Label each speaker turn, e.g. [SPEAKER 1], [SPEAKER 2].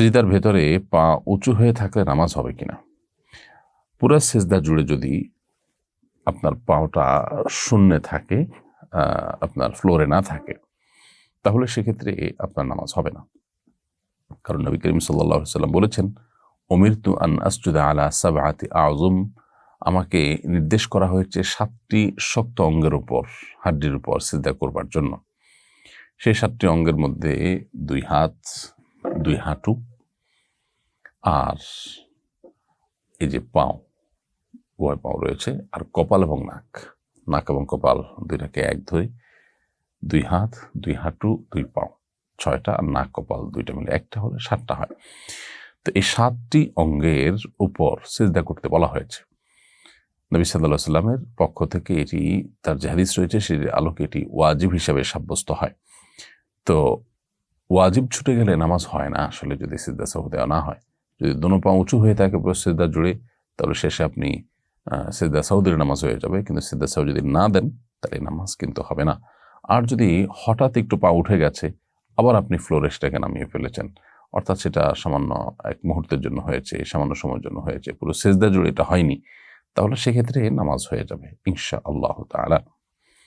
[SPEAKER 1] সিজদার ভেতরে পা উঁচু হয়ে থাকলে নামাজ হবে কিনা? পুরো সেজদা জুড়ে যদি আপনার পাওটা শূন্যে থাকে আপনার ফ্লোরে না থাকে, তাহলে সেক্ষেত্রে আপনার নামাজ হবে না। কারণ নবী করিম সাল্লাহ সাল্লাম বলেছেন অমিরতু আন আসজুদা আলা সাবাতি আজম আমাকে নির্দেশ করা হয়েছে সাতটি শক্ত অঙ্গের উপর, হাড্ডির উপর সিদ্ধা করবার জন্য। সেই সাতটি অঙ্গের মধ্যে দুই হাত, দুই হাঁটু আর এই যে পাও, উভয় পাও রয়েছে, আর কপাল এবং নাক। নাক এবং কপাল দুইটাকে এক ধরি। দুই হাত, দুই হাঁটু, দুই পাও। ছয়টা আর নাক কপাল দুইটা মিলে একটা হলে সাতটা হয়। তো এই সাতটি অঙ্গের উপর সিজদা করতে বলা হয়েছে। নবী সাল্লাহ সাল্লামের পক্ষ থেকে এটি, তার যে রয়েছে সেটির আলোকে এটি ওয়াজিব হিসাবে সাব্যস্ত হয়। তো ওয়াজিব ছুটে গেলে নামাজ হয় না, আসলে যদি সিদ্ধা সাহু দেওয়া না হয়। যদি দোনো পা উঁচু হয়ে থাকে পুরো সিদ্ধা জুড়ে, তাহলে শেষে আপনি সিদ্ধা সাউদের নামাজ হয়ে যাবে। কিন্তু সিদ্ধা সাউ যদি না দেন, তাহলে নামাজ কিন্তু হবে না। আর যদি হঠাৎ একটু পা উঠে গেছে, আবার আপনি ফ্লোরেসটাকে নামিয়ে ফেলেছেন, অর্থাৎ সেটা সামান্য এক মুহূর্তের জন্য হয়েছে, সামান্য সময়ের জন্য হয়েছে, পুরো সেজদা জুড়ে এটা হয়নি, তাহলে সেক্ষেত্রে নামাজ হয়ে যাবে ইনশা আল্লাহ তাআলা।